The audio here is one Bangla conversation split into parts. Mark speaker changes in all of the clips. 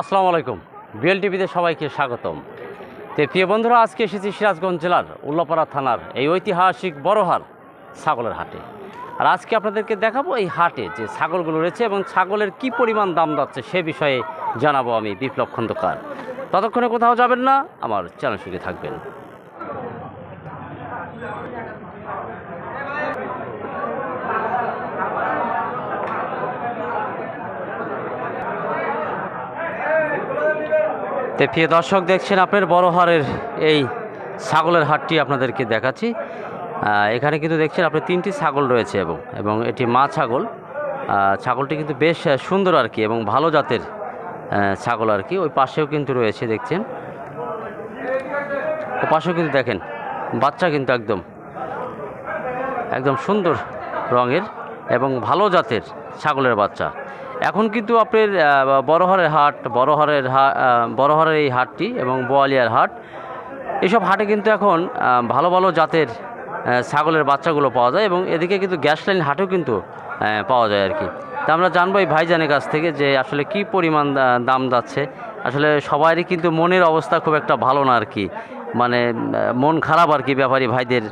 Speaker 1: আসসালামু আলাইকুম। বিএল টিভিতে সবাইকে স্বাগতম। তো প্রিয় বন্ধুরা, আজকে এসেছি সিরাজগঞ্জ জেলার উল্লাপাড়া থানার এই ঐতিহাসিক বড়হার ছাগলের হাটে। আর আজকে আপনাদেরকে দেখাবো এই হাটে যে ছাগলগুলো রয়েছে এবং ছাগলের কি পরিমাণ দাম যাচ্ছে সে বিষয়ে জানাব আমি বিপ্লব খন্দকার। ততক্ষণে কোথাও যাবেন না, আমার চ্যানেল সঙ্গে থাকবেন। তো প্রিয় দর্শক, দেখছেন আপনার বড় হারের এই ছাগলের হাটটি আপনাদেরকে দেখাচ্ছি। এখানে কিন্তু দেখছেন আপনার তিনটি ছাগল রয়েছে এবং এবং এটি মা ছাগল। ছাগলটি কিন্তু বেশ সুন্দর আর কি এবং ভালো জাতের ছাগল আর কি। ওই পাশেও কিন্তু রয়েছে, দেখছেন। ও পাশেও কিন্তু দেখেন, বাচ্চা কিন্তু একদম একদম সুন্দর রঙের এবং ভালো জাতের ছাগলের বাচ্চা। এখন কিন্তু আপনার বড়হরের হাট বড়হরের হা বড়হরের এই হাটটি এবং বোয়ালিয়ার হাট, এসব হাটে কিন্তু এখন ভালো ভালো জাতের ছাগলের বাচ্চাগুলো পাওয়া যায় এবং এদিকে কিন্তু গ্যাস লাইন হাটেও কিন্তু পাওয়া যায় আর কি তা আমরা জানব এই ভাইজানের কাছ থেকে যে আসলে কি পরিমাণ দাম যাচ্ছে। আসলে সবারই কিন্তু মনের অবস্থা খুব একটা ভালো না আর কি মানে মন খারাপ আর কি ব্যাপারী ভাইদের।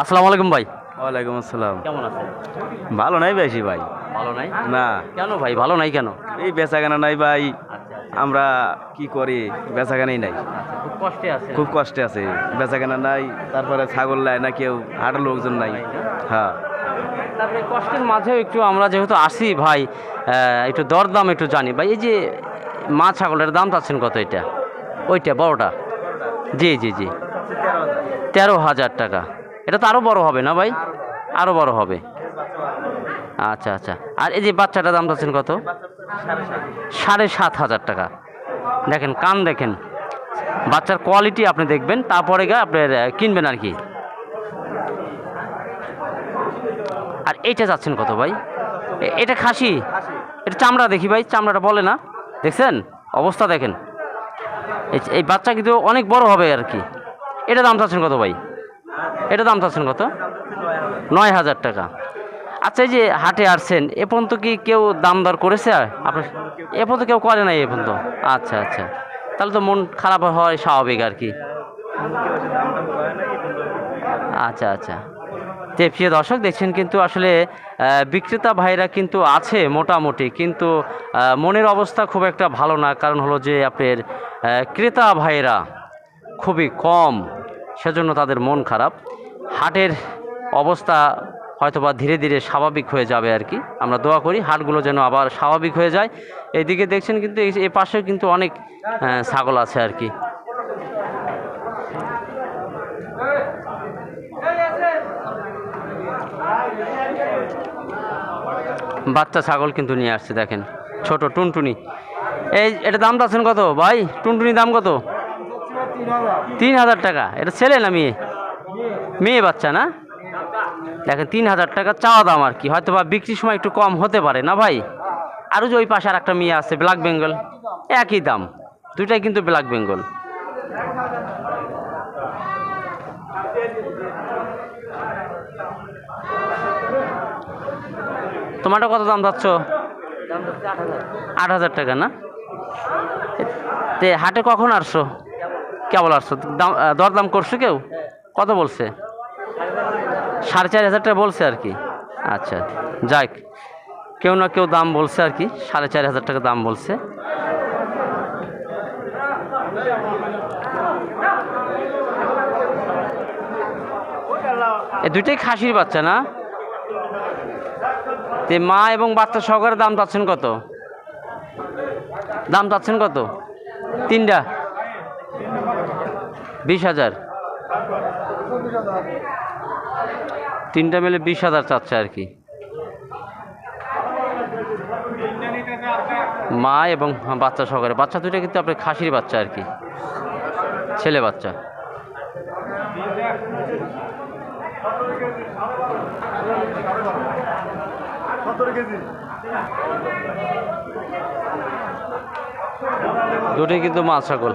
Speaker 1: আসসালামু আলাইকুম ভাই।
Speaker 2: ওয়ালাইকুম আসসালাম।
Speaker 1: কেমন আছেন?
Speaker 2: ভালো নাই বেশি ভাই।
Speaker 1: ভালো নাই?
Speaker 2: না।
Speaker 1: কেন ভাই ভালো নাই কেন?
Speaker 2: এই বেচাকেনা নাই ভাই।
Speaker 1: আচ্ছা
Speaker 2: আমরা কি করি? বেচাকেনাই নাই।
Speaker 1: খুব কষ্টে আছে
Speaker 2: খুব কষ্টে আছে। বেচাকেনা নাই তারপরে ছাগল নাই না কেউ হাটের লোকজন নাই। হ্যাঁ।
Speaker 1: তারপরে কষ্টের মাঝেও একটু আমরা যেহেতু আসি ভাই একটু দরদাম একটু জানি। ভাই এই যে মা ছাগলের দাম চাচ্ছেন কত এটা? ওইটা বড়টা? জি জি জি। তেরো হাজার টাকা। এটা তো আরও বড় হবে না ভাই? আরও বড় হবে। আচ্ছা আচ্ছা। আর এই যে বাচ্চাটার দাম চাচ্ছেন কত? সাড়ে সাত হাজার টাকা। দেখেন কান দেখেন। বাচ্চার কোয়ালিটি আপনি দেখবেন তারপরে গিয়ে আপনার আহ, কিনবেন আর কি। আর এইটা যাচ্ছেন কত ভাই? এটা খাসি? এটা চামড়া দেখি ভাই চামড়াটা বলে না। দেখছেন? অবস্থা দেখেন। এই বাচ্চা কিন্তু অনেক বড় হবে আর কি। এটা দাম চাচ্ছেন কত ভাই? এটা দাম চাচ্ছেন কত? নয় হাজার টাকা। আচ্ছা এই যে হাটে আসছেন, এ পর্যন্ত কি কেউ দাম দর করেছে? আপনার এ পর্যন্ত কেউ করে নাই এ পর্যন্ত? আচ্ছা আচ্ছা। তাহলে তো মন খারাপ হয়, স্বাভাবিক আর কি। আচ্ছা আচ্ছা। যে প্রিয় দর্শক, দেখছেন কিন্তু আসলে বিক্রেতা ভাইরা কিন্তু আছে মোটামুটি, কিন্তু মনের অবস্থা খুব একটা ভালো না। কারণ হলো যে আপনার ক্রেতা ভাইরা খুবই কম, সেজন্য তাদের মন খারাপ। হাটের অবস্থা হয়তোবা ধীরে ধীরে স্বাভাবিক হয়ে যাবে আর কি। আমরা দোয়া করি হাটগুলো যেন আবার স্বাভাবিক হয়ে যায়। এইদিকে দেখছেন কিন্তু এই পাশেও কিন্তু অনেক ছাগল আছে আর কি। বাচ্চা ছাগল কিন্তু নিয়ে আসছে, দেখেন। ছোট টুনটুনি। এই, এটা দাম চাচ্ছেন কত ভাই? টুনটুনি দাম কত? তিন হাজার টাকা। এটা ছেলে না মেয়ে? মেয়ে বাচ্চা না? দেখেন তিন হাজার টাকা চাওয়া দাম আর কি। হয়তো বা বিক্রির সময় একটু কম হতে পারে না ভাই? আরও যে ওই পাশে আর একটা মেয়ে আছে ব্ল্যাক বেঙ্গল একই দাম। দুইটাই কিন্তু ব্ল্যাক বেঙ্গল তোমারটা কত দাম যাচ্ছ আট হাজার। টাকা না? তে হাটে কখন আসছো? কেবল। আসছো? দাম দরদাম করছ কেউ? কত বলছে? সাড়ে চার হাজার টাকা বলছে আর কি। আচ্ছা যাক, কেউ না কেউ দাম বলছে আর কি, সাড়ে চার হাজার টাকা দাম বলছে। এ দুইটাই খাসির বাচ্চা না? তে মা এবং বাচ্চা সহকারে দাম চাচ্ছেন কত? দাম চাচ্ছেন কত? তিনটা। বিশ হাজার। তিনটা মিলে বিশ হাজার চাচ্ছে আর কি। মা এবং বাচ্চা সহকারে। বাচ্চা দুইটা কিন্তু আপনার খাসির বাচ্চা আর কি। ছেলে বাচ্চা। দুটোই কিন্তু মাছ ছাগল।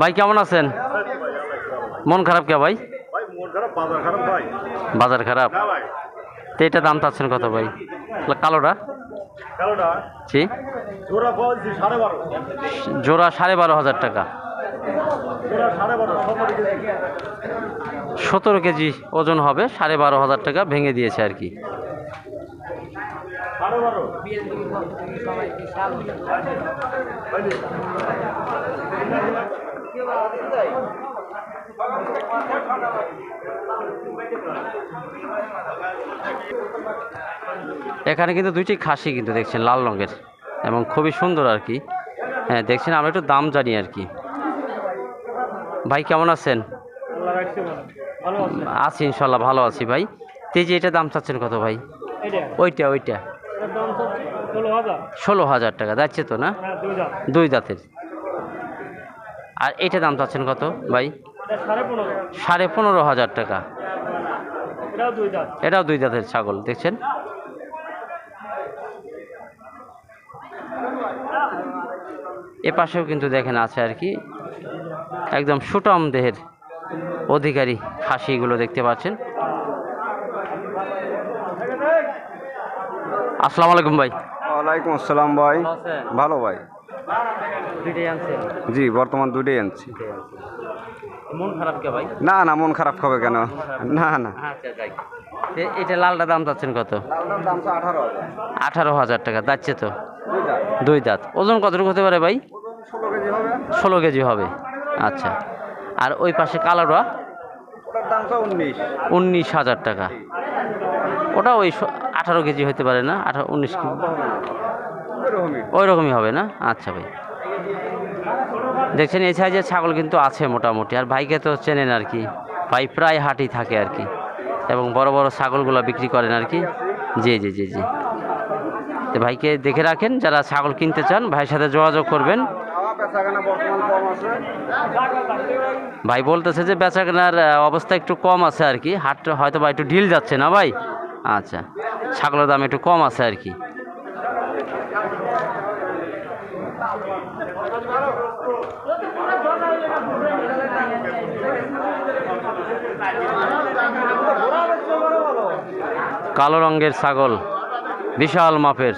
Speaker 1: ভাই, কেমন আছেন? মন খারাপ কে ভাই?
Speaker 3: বাজার খারাপ
Speaker 1: তো এটা দাম চাচ্ছেন কত ভাই? কালোটা? জি
Speaker 3: জোড়া সাড়ে বারো।
Speaker 1: হাজার টাকা।
Speaker 3: সতেরো কেজি।
Speaker 1: ওজন হবে সাড়ে বারো হাজার টাকা ভেঙে দিয়েছে আর কি। এখানে কিন্তু দুইটি খাসি কিন্তু দেখছেন লাল রঙের এবং খুবই সুন্দর আর কি। হ্যাঁ দেখছেন আমরা একটু দাম জানি আর কি। ভাই কেমন আছেন?
Speaker 3: আছি
Speaker 1: ইনশাল্লাহ ভালো আছি ভাই। তেজি এটা দাম চাচ্ছেন কত ভাই? ওইটা ওইটা।
Speaker 3: ষোলো হাজার।
Speaker 1: টাকা যাচ্ছে তো না?
Speaker 3: হ্যাঁ দুই
Speaker 1: দাঁতের। আর এটা দাম চাচ্ছেন কত ভাই?
Speaker 3: সাড়ে পনেরো
Speaker 1: হাজার টাকা।
Speaker 3: এটাও দুই
Speaker 1: দাঁতের ছাগল দেখছেন? এ পাশেও কিন্তু দেখেন আছে আর কি। একদম সুটম দেহের অধিকারী খাসিগুলো দেখতে পাচ্ছেন। আসসালামু আলাইকুম ভাই।
Speaker 4: ওয়ালাইকুম আসসালাম ভাই। ভালো ভাই।
Speaker 1: দুইটাই আনছেন?
Speaker 4: জি বর্তমান দুটোই আনছি।
Speaker 1: মন খারাপ কে ভাই?
Speaker 4: না না মন খারাপ হবে কেন? না না।
Speaker 1: আচ্ছা যাই। এটা লালটা দাম চাচ্ছেন কত?
Speaker 4: দাম আঠারো
Speaker 1: হাজার। টাকা যাচ্ছে তো? দুই দাঁত। ওজন কতটুকু হতে পারে ভাই?
Speaker 4: ষোলো কেজি হবে।
Speaker 1: ষোলো কেজি হবে। আচ্ছা। আর ওই পাশে কালোটা?
Speaker 4: তো উনিশ।
Speaker 1: উনিশ হাজার টাকা। ওটা ওই আঠারো কেজি হতে পারে না? আঠারো উনিশ ওই রকমই হবে না? আচ্ছা ভাই। দেখছেন এই সাইজের ছাগল কিন্তু আছে মোটামুটি, আর ভাইকে তো চেনেন আর কি। ভাই প্রায় হাটই থাকে আর কি, এবং বড় বড় ছাগলগুলো বিক্রি করেন আর কি। জি জি জি জি। তো ভাইকে দেখে রাখেন, যারা ছাগল কিনতে চান, ভাইয়ের সাথে যোগাযোগ করবেন। ভাই বলতেছে যে বেচা কেনার অবস্থা একটু কম আছে আর কি, হাট হয়তো বা একটু ঢিল যাচ্ছে না ভাই? আচ্ছা ছাগলের দাম একটু কম আছে আর কি। কালো রঙের ছাগল, বিশাল মাপের।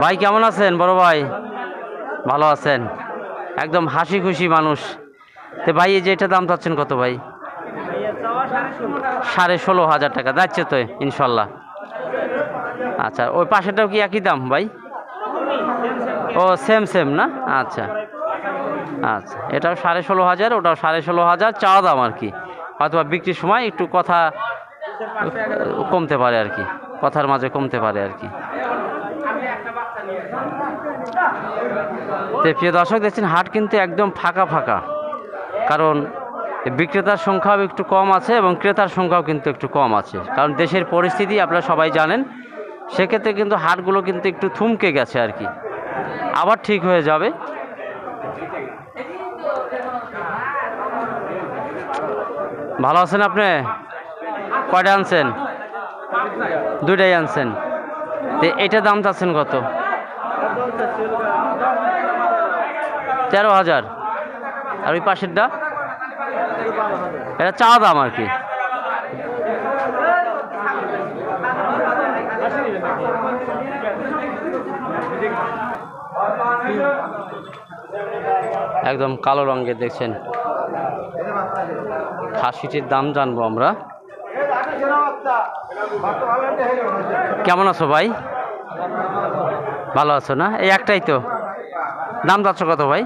Speaker 1: ভাই, কেমন আছেন বড় ভাই? ভালো আছেন? একদম হাসি খুশি মানুষ। তো ভাই, এই যে এটা দাম চাচ্ছেন কত ভাই? সাড়ে ষোলো হাজার টাকা। যাচ্ছে তো, ইনশাল্লাহ। আচ্ছা ওই পাশেটাও কি একই দাম ভাই? ও সেম সেম না? আচ্ছা। আচ্ছা এটাও সাড়ে ষোলো হাজার ওটাও সাড়ে ষোলো হাজার, চাওয়া দাম আর কি। হয়তো বিক্রির সময় একটু কথা কমতে পারে আর কি, কথার মাঝে কমতে পারে আর কি। প্রিয় দর্শক, দেখছেন হাট কিন্তু একদম ফাঁকা ফাঁকা। কারণ বিক্রেতার সংখ্যাও একটু কম আছে এবং ক্রেতার সংখ্যাও কিন্তু একটু কম আছে। কারণ দেশের পরিস্থিতি আপনারা সবাই জানেন, সেক্ষেত্রে কিন্তু হাটগুলো কিন্তু একটু থমকে গেছে আর কি। আবার ঠিক হয়ে যাবে। ভালো আছেন আপনি? কয়টা আনছেন? দুইটাই আনছেন। এটা দাম চাচ্ছেন কত? তেরো হাজার। আর ওই পাশেরটা? এটা চা দাম আর কি। একদম কালো রঙের দেখছেন। খাসিটির দাম জানব আমরা। কেমন আছো ভাই? ভালো আছো না? এই একটাই তো। দাম যাচ্ছ কত ভাই?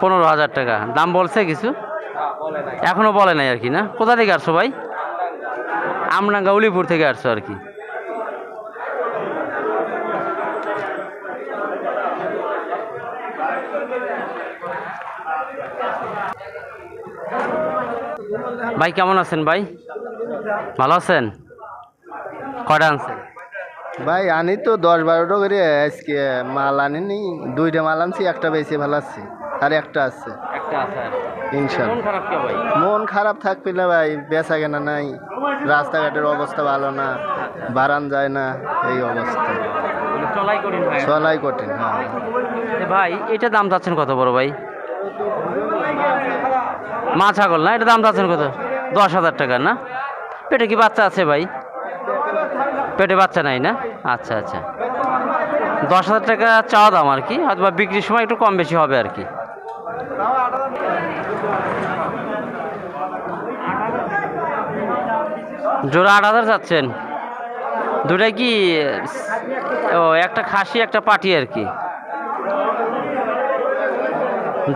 Speaker 1: পনেরো হাজার টাকা। দাম বলছে কিছু? এখনও বলে নাই আর কি না? কোথা থেকে আসছো ভাই? আমনাঙ্গা উলিপুর থেকে আসছো আর কি। ভাই কেমন আছেন ভাই? ভালো আছেন? কটা আনছেন?
Speaker 5: ভাই আনি তো দশ বারোটা করে। আজকে মাল আনিনি দুইটা মাল আনছি একটা বেশি ভালো আছি আর একটা আছে।
Speaker 1: একটা মন খারাপ
Speaker 5: থাকবে না ভাই বেচা কেনা নাই রাস্তাঘাটের অবস্থা ভালো না বাড়ান যায় না এই অবস্থা।
Speaker 1: চলাই
Speaker 5: কঠিন হ্যাঁ।
Speaker 1: ভাই এটা দাম চাচ্ছেন কত বড় ভাই? মা ছাগল না? এটা দাম চাচ্ছেন কত? দশ হাজার টাকা, না? পেটে কি বাচ্চা আছে ভাই? পেটে বাচ্চা নাই না? আচ্ছা আচ্ছা। দশ হাজার টাকা চাওয়া দাম আর কি অথবা বিক্রির সময় একটু কম বেশি হবে আর কি। জোড়া আট হাজার চাচ্ছেন। দুটাই কি, ও, একটা খাসি, একটা পাটি আর কি।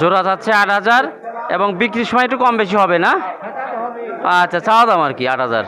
Speaker 1: জোড়া যাচ্ছে আট হাজার। এবং বিক্রির সময় একটু কম বেশি হবে না? আচ্ছা চাওয়া দাম আর কি, আট হাজার।